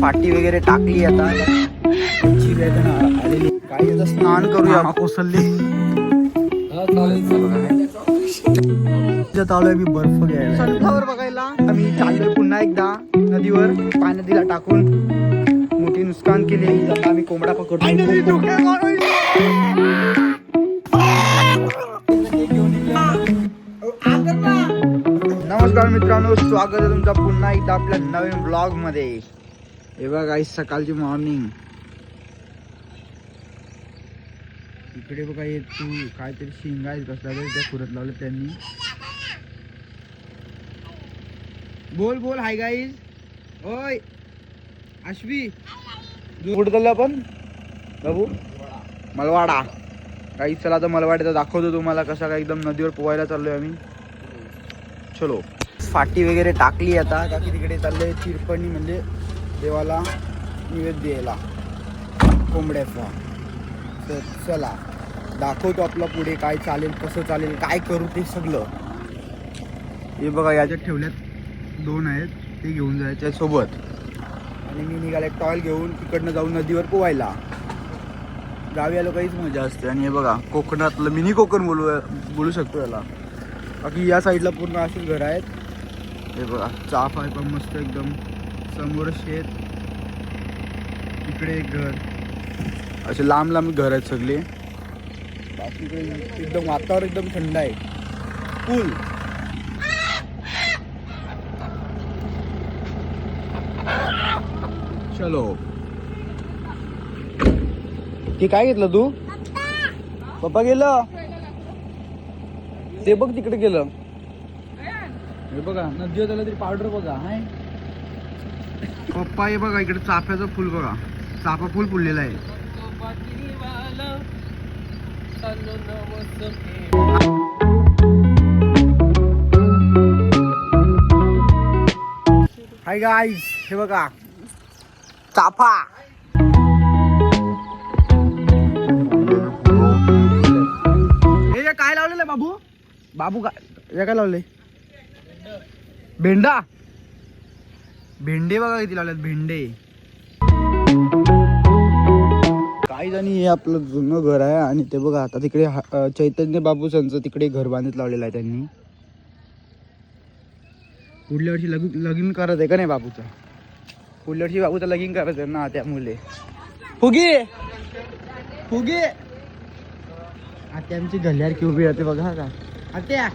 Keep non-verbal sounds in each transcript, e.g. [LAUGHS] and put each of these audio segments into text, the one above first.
फाटी वगैरे टाकली आता. काही स्नान करूया. कोसलली चालू मी बर्फ घ्यायला. सनफ्लावर बघायला. आम्ही चाललोय पुन्हा एकदा नदीवर पाण्यात दिला टाकून मोठी नुकसान केली. आम्ही कोंबडा नमस्कार मित्रांनो स्वागत आहे तुमचं पुन्हा एकदा आपल्या नवीन ब्लॉगमध्ये. हे बघा आई सकाळची मॉर्निंग इकडे बघा हे तू काहीतरी शिंगा आहेत कसला तरी त्या खुरत लावलं त्यांनी. बोल बोल हाय गाईज ओय अश्वी. कुठं चाललो आपण? बाबू? मलवाडा. काही चला आता मलवाड्याचा दाखवतो तुम्हाला कसा काय एकदम नदीवर पोहायला चाललोय आम्ही. चलो. फाटी वगैरे टाकली आता काकी तिकडे चालले चिरपणी म्हणजे देवाला निवेद द्यायला. कोंबड्याचा. तर चला दाखवतो आपला पुढे काय चालेल कसं चालेल काय करू ते सगळं. हे बघा याच्यात ठेवल्यात दोन आहेत ते घेऊन जायच्या सोबत. आणि मी निघाले टॉयल घेऊन तिकडनं जाऊन नदीवर पोवायला. गावी आलो काहीच मजा असते. आणि हे बघा कोकणातलं मिनी कोकण बोलू बोलू शकतो याला. बाकी या साईडला पूर्ण असेच घर आहेत. हे बघा चाफ आहे पण मस्त एकदम. समोर शेत इकडे एक घर. असे लांब लांब घर आहेत सगळे. एकदम वातावरण एकदम थंड आहे. कूल चलो. ते काय घेतलं तू? पप्पा गेलं? ते बघ तिकडे गेलं. हे बघा नदीवर त्याला तरी पावडर बघा हाय. पप्पा हे बघा इकडे चाफ्याचं फुल बघा. चाफा फुल फुललेलं आहे. हाय गाईज हे बघा. चाफा. हे जे काय लावलेलं आहे बाबू? बाबू काय हे काय लावले भेंडा. भेंडे बघा किती लावल्यात भेंडे. काही जणी हे आपलं जुनं घर आहे आणि ते बघा आता तिकडे चैतन्य बाबू चैतन्य तिकडे घर बांधत लावलेलं आहे त्यांनी. पुढल्या वर्षी लग लगीन करत आहे का नाही बाबूचं? पुढल्या वर्षी बाबूचं लगीन करत आहे ना त्या मुले फुगे! फुगे! आता आमची गल्ल्यार की उभी राहते बघा का आत्या!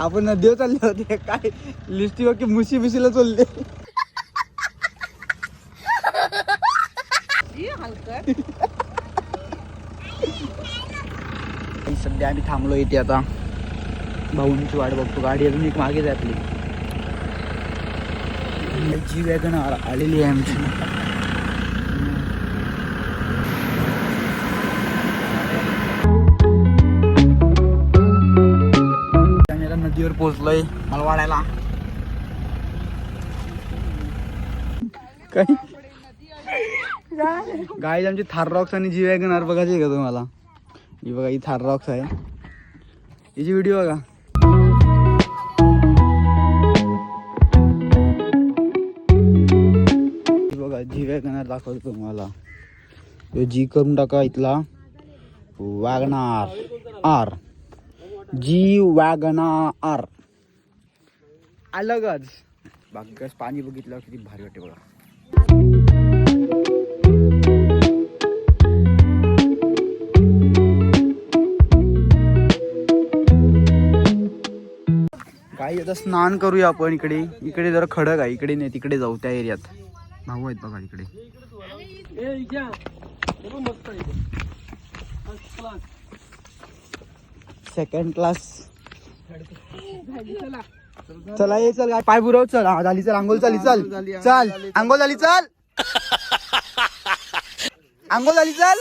आपण नदीवर चालले होते. काय? लिस्टी की मुशी बिशीला चालले. सध्या आम्ही थांबलो इथे आता. भाऊंची वाट बघतो. गाडी अजून एक मागेच आहे आपली जी वॅगन आलेली आहे आमची. नदीवर पोहोचलोय मला वाढायला काय? गाय आमची थार रॉक्स आणि जी वॅगन बघायची आहे का तुम्हाला? ही बघा ही थार रॉक्स आहे. हिची व्हिडिओ बघा. ही बघा जी वॅगनार दाखवतो तुम्हाला. जी करून टाका इथला. Wagon R. जी वॅगना आर अलगच. बाकी काय पाणी बघितलं किती भारी वाटते बघा. काही आता स्नान करूया आपण इकडे. इकडे जरा खडक आहे. इकडे नाही तिकडे जाऊ त्या एरियात. भाऊ आहेत बघा इकडे. सेकंड क्लास चला ये चल पाय बुरव चल. हा झाली चल आंघोळ चाली. चल. चल. आंघोळ झाली चल. आंघोळ झाली चल.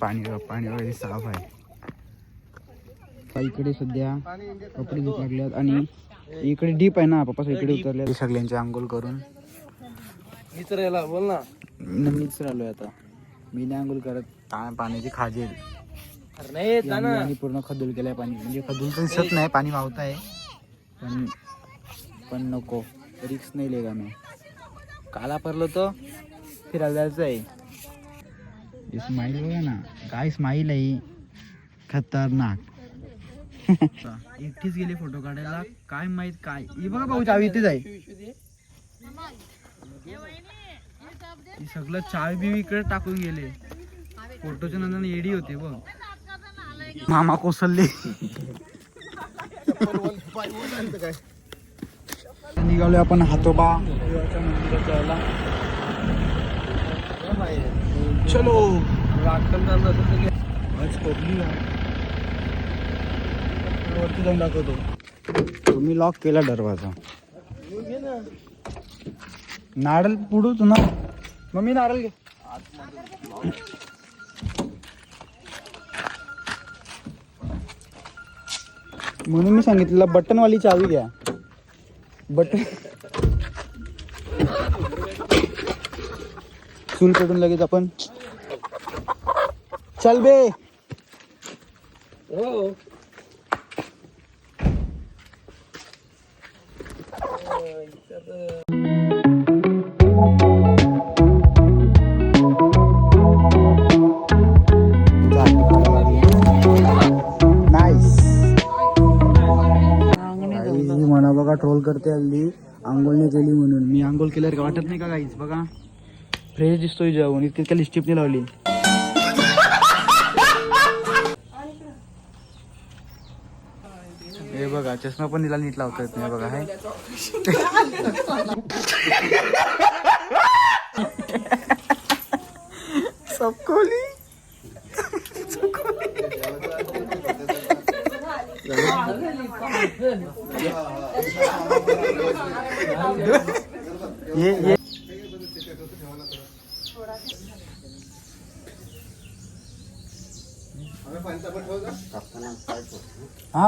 पाणी पाणी वगैरे साफ आहे. इकडे सध्या कपडे धुत लागल्यात आणि इकडे डीप आहे ना पप्पा इकडे उतरले सगळ्यांचे आंघोळ करून. विचारायला बोल ना. मीच राहिलोय आता. मी नाही आंघोळ करत पा- पाण्याची खाजेल नाही ना आणि पूर्ण खदूल केलंय पाणी. म्हणजे खदूल तर दिसत नाही पाणी वाहत आहे. पण पण नको. रिक्स नाही लेगा मी काला परलो तर फिरायला जायचं आहे. स्माईल बघा ना. काय स्माईल आहे खतरनाक. [LAUGHS] एकटीच गेली फोटो काढायला. काय माहीत काय. ही बघा भाऊ चावी इथेच आहे. ही सगळं चावी बिवी इकडे टाकून गेले. फोटोच्या नंतर एडी होते बघ. मामा कोसलले निघालोय आपण हातोबा. चलो. आज वरती जाऊन दाखवतो. तुम्ही लॉक केला दरवाजा. नारळ पुढू तू ना मम्मी नारळ घे. म्हणून मी सांगितलं बटनवाली चावी घ्या. बटन चूल पेटून लगेच आपण चल बे. हो. करते हल्ली आंघोळ नाही केली म्हणून. मी आंघोळ केल्यावर का वाटत नाही का काहीच बघा. फ्रेश दिसतोय जेवण. इतकी लिस्टिप नाही लावली. हे बघा चष्मा पण तिला नीट लावता येत नाही बघा हाय.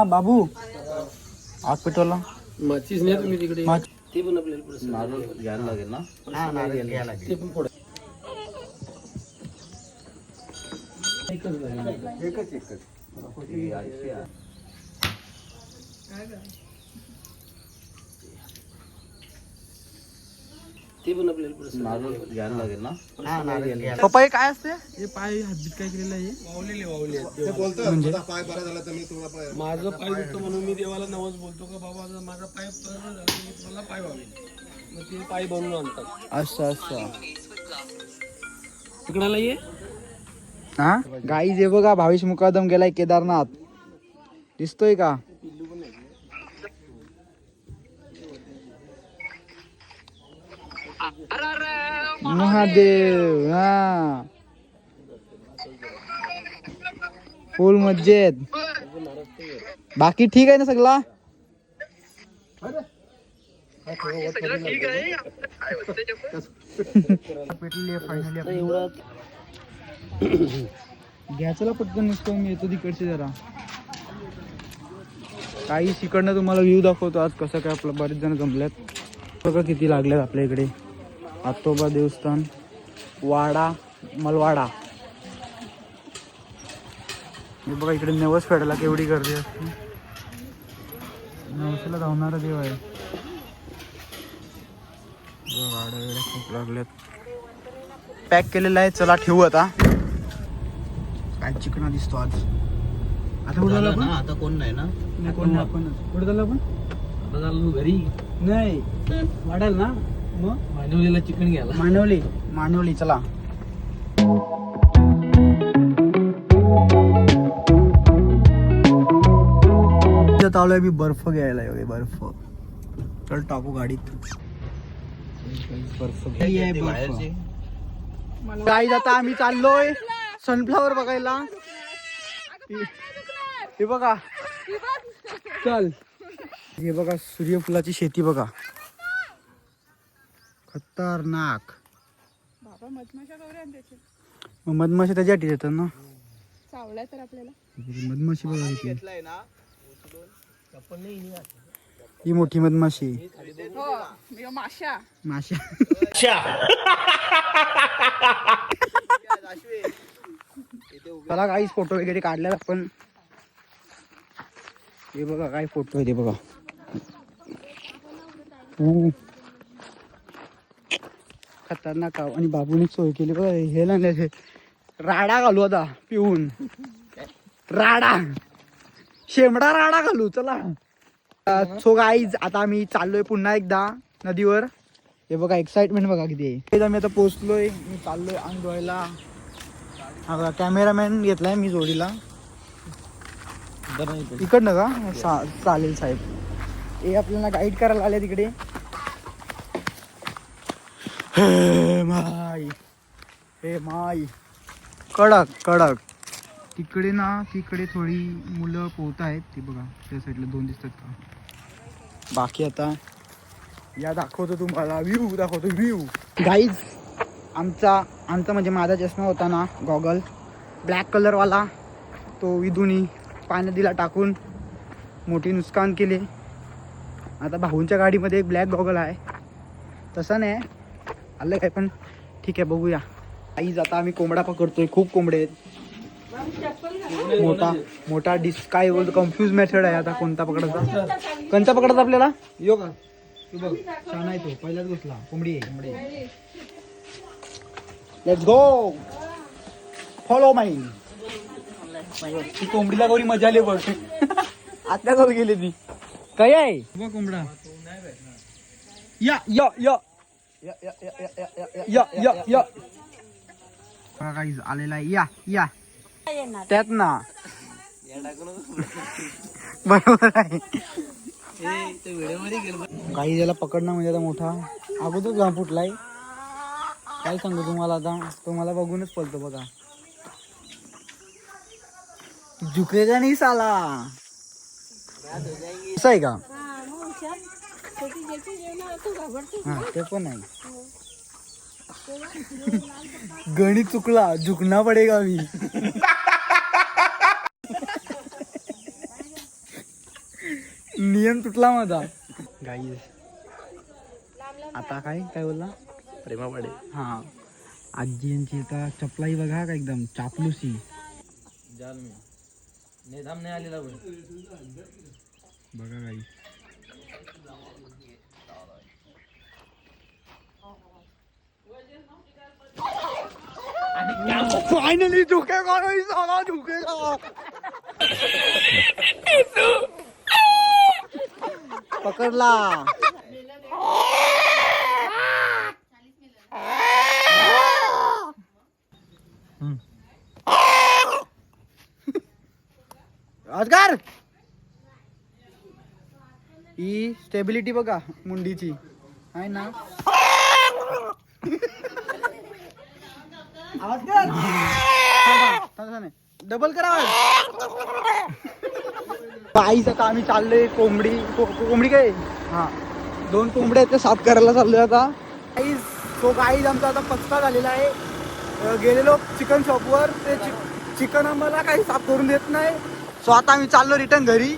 बाबू। आग पेटवला। माचीस नाही तुम्ही तिकडे. माच- ते पण आपल्याला पुढे घ्यायला लागेल ना? ते पण पुढे. एकच झालं. ते पण आपल्याला पुढे घ्यायला लागेल ना? पप्पा हे काय असते? हे पाय हातबीत काय केलेलं आहे? वावलेले वावले म्हणजे? माझं पाय दुखतो म्हणून मी देवाला नवस बोलतो का बाबा माझा पाय बरा झाला मी तुम्हाला पाय व्हावे मग ते पाय बनवून आणतात. असं असं. तिकडाला ये हा? गाई जे बघा भाविश मुकादम गेलाय केदारनाथ. दिसतोय का? महादेव हा. फुल मज्जेत. बाकी ठीक आहे ना सगळा? पेटलेली एवढा पटकन नसतो मी येतो तिकडचे जरा. काही शिकडनं तुम्हाला व्ह्यू दाखवतो आज कसं काय आपलं बरेच जण जमल्यात बघा किती लागल्यात आपल्या इकडे. आतोबा देवस्थान वाडा मलवाडा. हे बघा इकडे नवस फेडायला केवढी गर्दी असते. नवसाला धावणारा देव आहे. खूप लागल्यात. पॅक केलेलं आहे चला ठेवू आता. काय चिकना दिसतो आज. आता कुठं झालं आपण? आता कोण नाही ना? कोण नाही आपणच कुठं झालं आपण? आता झालो घरी. नाही. वाढेल ना? मग? मांडवलीला चिकन घ्यायला. मानवली मानवली चला. आलोय मी बर्फ घ्यायला वगैरे बर्फ. चल टाकू गाडीत. बर्फ काही आता आम्ही चाललोय सनफ्लावर बघायला. हे बघा. चल. हे बघा सूर्यफुलाची शेती बघा. खतरनाक. बाबा मधमाशा गौऱ्या आणि त्याचे मग मधमाशी त्याच्यासाठी येतात ना. चावलाय तर आपल्याला. मधमाशी बघा किती चप्पल नाही हिने घातली. ही मोठी मधमाशी. हो मी माशा. माशा. चला काही फोटो वगैरे काढले आपण. हे बघा काय फोटो आहे ते बघा. खतरनाक. आणि बाबूने सोय केली. बघा हे राडा घालू आता पिऊन. राडा. शेमडा राडा घालू चला. सो गाईज आता आम्ही चाललोय पुन्हा एकदा नदीवर. हे बघा एक्साइटमेंट बघा किती आहे. आम्ही आता पोहोचलोय मी चाललोय अंग धुवायला हा कॅमेरामॅन घेतलाय मी जोडीला. इकडनं का? चालेल साहेब. हे आपल्याला गाईड करायला आले तिकडे हे माय हे माय. कडक कडक. तिकडे ना तिकडे थोडी मुलं पोहत आहेत ती बघा त्या साईडला दोन दिसतात का? बाकी आता या दाखवतो तुम्हाला व्ह्यू दाखवतो व्ह्यू. गाईज आमचा आमचा म्हणजे माझा चष्मा होता ना गॉगल ब्लॅक कलरवाला तो विदुनी पाण्यात दिला टाकून मोठी नुकसान केले. आता भाऊंच्या गाडीमध्ये एक ब्लॅक गॉगल आहे. तसं नाही. आलं काय पण. ठीक आहे बघूया. आईज आता आम्ही कोंबडा पकडतोय. खूप कोंबडे आहेत. मोठा मोठा डिस काय बोलतो कन्फ्यूज मेथड आहे आता कोणता पकडायचा? कोणता पकडायचा आपल्याला? यो का? तू बघ. छान आहे तो. पहिलाच घुसला. कोंबडी आहे कोंबडी लेट्स गो फॉलो माई ती कोंबडीला गौरी मजा आली बघ. आतल्या जाऊ गेली ती. काय आहे? कोंबडा. या या या. या या या काही आलेला या या त्यात ना बरोबर आहे काही ज्याला पकडणं म्हणजे आता मोठा अगोदर जाम फुटलाय काय सांगू तुम्हाला आता तुम्हाला बघूनच पळतो बघा झुकेगा नाही साला असं आहे का हा ते पण आहे. गणित चुकला झुकना पडेगा मी नियम तुटला माझा. गाई आता काय काय बोलला? प्रेमा पडे. हा. आजींची आता चपलाई बघा का एकदम चापलुसी. जाल मी. नेधाम नाही आलेला बघा. गाई फायनली झुकेगा नाही साला झुकेगा। पकडला। राजगार! ही स्टेबिलिटी बघा मुंडीची. आहे ना. आवाज कर डबल करा आईच आता आम्ही चाललोय कोंबडी. को- कोंबडी काय? हा. दोन कोंबड्या आहेत त्या साफ करायला चाललोय आता. आईज तो गाईज आमचा आता पत्ता झालेला आहे. गेलेलो चिकन शॉपवर. ते चिकन आम्हाला काही साफ करून देत नाही. सो आता आम्ही चाललो रिटर्न घरी.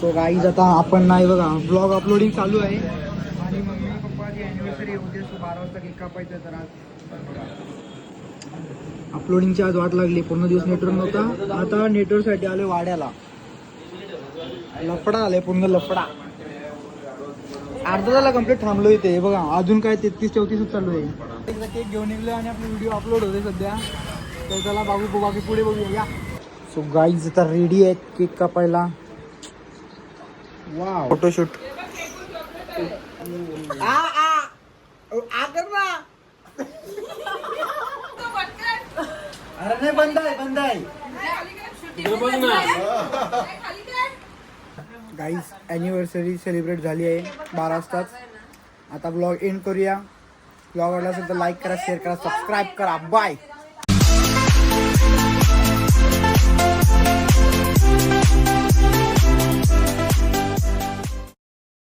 सो गाईज आता आपण नाही बघा ब्लॉग अपलोडिंग चालू आहे. आणि मम्मी पप्पाची अॅनिव्हर्सरी होते सो बारा वाजता केक कापायचं तर आज अपलोडिंगची आज वाट लागली. पूर्ण दिवस नेटवर्क नव्हता. आता नेटवर्कसाठी आलो वाड्याला. लफडा आलाय पूर्ण लफडा. अर्धा झाला कंप्लीट थांबलो इथे. हे बघा अजून काय तेहतीस चौतीसच चालू आहे. केक घेऊन निघलो आणि आपले व्हिडिओ अपलोड होते सध्या. तर त्याला बाबू बाकी पुढे बघूया. या. सो गाईज आता रेडी आहेत केक कापायला. वा फोटोशूट आ आ आ कर ना अरे नाही बंद आहे बंद आहे. गाईज ॲनिव्हर्सरी सेलिब्रेट झाली आहे बारा वाजताच. आता ब्लॉग एंड करूया. ब्लॉग आवडला असेल तर लाईक करा शेअर करा सबस्क्राईब करा. बाय